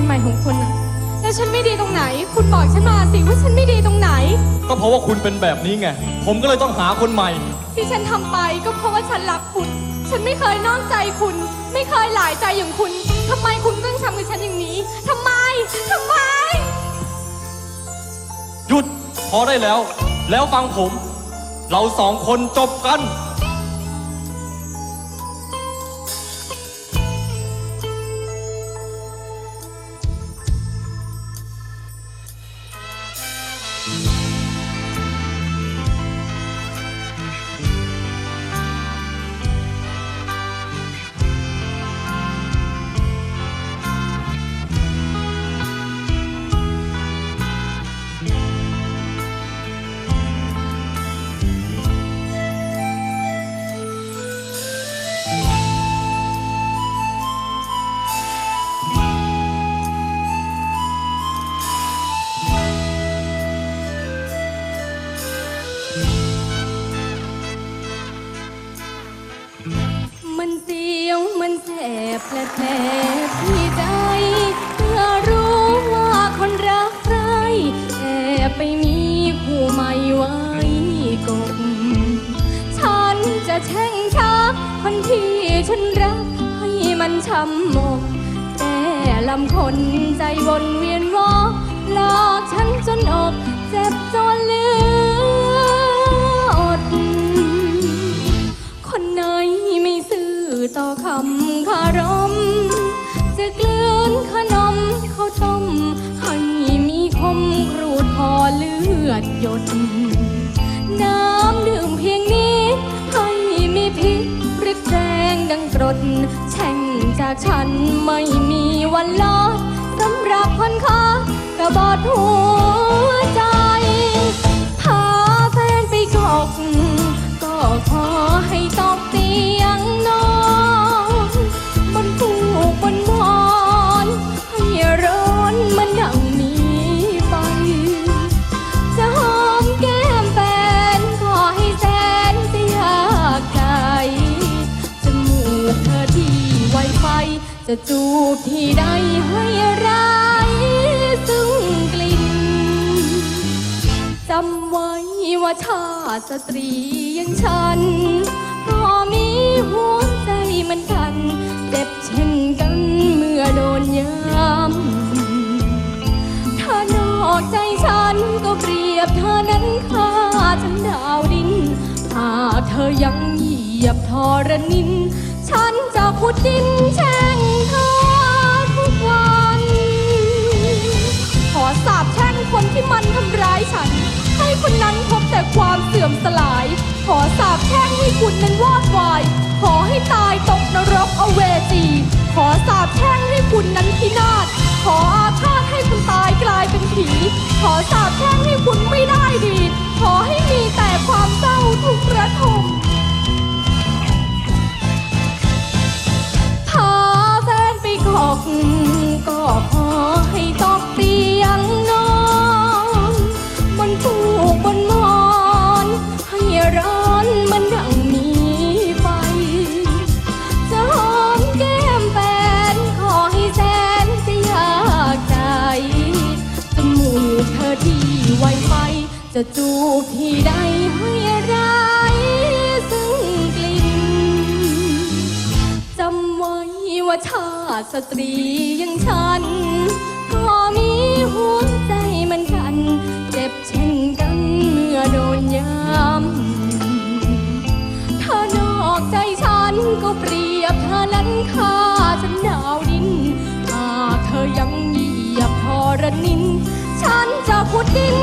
นใหม่ของคุณอะแล้วฉันไม่ดีตรงไหน คุณบอกฉันมาสิว่าฉันไม่ดีตรงไหน ก็เพราะว่าคุณเป็นแบบนี้ไง ผมก็เลยต้องหาคนใหม่ ที่ฉันทำไปก็เพราะว่าฉันรักคุณ ฉันไม่เคยนอกใจคุณ ไม่เคยหลายใจอย่างคุณทำไมคุณต้องทำกับฉันอย่างนี้ทำไมทำไม หยุดพอได้แล้ว แล้วฟังผม เราสองคนจบกัน Bye. มันเสียวมันแสบและแผลที่ใจเมื่อรู้ว่าคนรักใครแอบไปมีคู่ใหม่ไว้กบฉันจะแช่งชักคนที่ฉันรักให้มันช้ำหมกแต่ลำคนใจวนเวียนวอหลอกฉันจนำคารมจะกลืนขนมข้าวต้ม ให้มีคมครูดพอเลือดหยด น้ำดื่มเพียงนี้ ให้มีพิษรึกแรงดังกรด แช่งจากฉันไม่มีวันลดสำหรับคนค้ากระบอดหัวใจ พาแฟนไปกอกก็ขอ จะจูบที่ใดให้ไรซึ่งกลิ่นจำไว้ว่าชาติสตรีอย่างฉัน ก็มีหัวใจเหมันกัน เจ็บเช่นกันเมื่อโดนย้ำถ้านอกใจฉันก็เปรียบเธอนั้นฆ่าฉันดาวดิน หากเธอยังเหยียบทอรนิน ฉันจะขุดดินแช่ คุณนั้นวอดวาย ขอให้ตายตกนรกอเวจี ขอสาบแช่งให้คุณนั้นพินาศ ขออาฆาตให้คุณตายกลายเป็นผี ขอสาบแช่ง จะจูบที่ใดให้ร้ายซึ่งกลิ่นจำไว้ว่าชาติสตรีอย่างฉัน ก็มีหัวใจเหมันกัน เจ็บเช่นกันเมื่อโดนย้ำถ้านอกใจฉันก็เปรียบเธอนั้นฆ่าฉันดาวดินหากเธอยังเหยียบทอรนิน ฉันจะขุดดิน